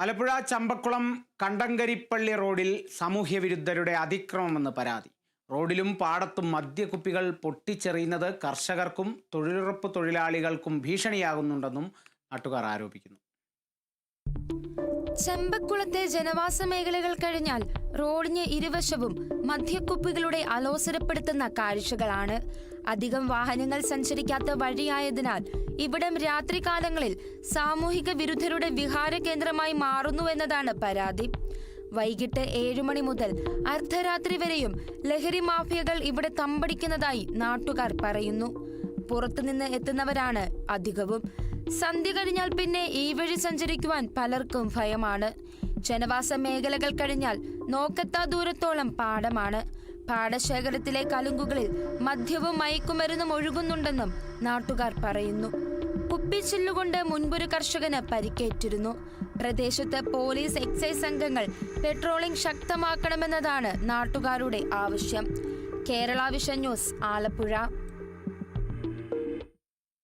ആലപ്പുഴ ചമ്പക്കുളം കണ്ടങ്കരിപ്പള്ളി റോഡിൽ സാമൂഹ്യ വിരുദ്ധരുടെ അതിക്രമമെന്ന് പരാതി. റോഡിലും പാടത്തും മദ്യക്കുപ്പികൾ പൊട്ടിച്ചെറിയുന്നത് കർഷകർക്കും തൊഴിലുറപ്പ് തൊഴിലാളികൾക്കും ഭീഷണിയാകുന്നുണ്ടെന്നും നാട്ടുകാർ ആരോപിക്കുന്നു. ചെമ്പക്കുളത്തെ ജനവാസ മേഖലകൾ കഴിഞ്ഞാൽ റോഡിന് ഇരുവശവും മദ്യക്കുപ്പികളുടെ അലോസരപ്പെടുത്തുന്ന കാഴ്ചകളാണ്. അധികം വാഹനങ്ങൾ സഞ്ചരിക്കാത്ത വഴിയായതിനാൽ ഇവിടം രാത്രികാലങ്ങളിൽ സാമൂഹിക വിരുദ്ധരുടെ വിഹാര കേന്ദ്രമായി മാറുന്നുവെന്നതാണ് പരാതി. വൈകിട്ട് ഏഴു മണി മുതൽ അർദ്ധരാത്രി വരെയും ലഹരി മാഫിയകൾ ഇവിടെ തമ്പടിക്കുന്നതായി നാട്ടുകാർ പറയുന്നു. പുറത്തുനിന്ന് എത്തുന്നവരാണ് അധികവും. സന്ധ്യ കഴിഞ്ഞാൽ പിന്നെ ഈ വഴി സഞ്ചരിക്കുവാൻ പലർക്കും ഭയമാണ്. ജനവാസ മേഖലകൾ കഴിഞ്ഞാൽ നോക്കത്താ ദൂരത്തോളം പാടമാണ്. പാടശേഖരത്തിലെ കലുങ്കുകളിൽ മദ്യവും മയക്കുമരുന്നും ഒഴുകുന്നുണ്ടെന്നും നാട്ടുകാർ പറയുന്നു. കുപ്പിച്ചില്ലുകൊണ്ട് മുൻപൊരു കർഷകന് പരിക്കേറ്റിരുന്നു. പ്രദേശത്ത് പോലീസ് എക്സൈസ് സംഘങ്ങൾ പെട്രോളിംഗ് ശക്തമാക്കണമെന്നതാണ് നാട്ടുകാരുടെ ആവശ്യം. Kerala vision news Alappuzha.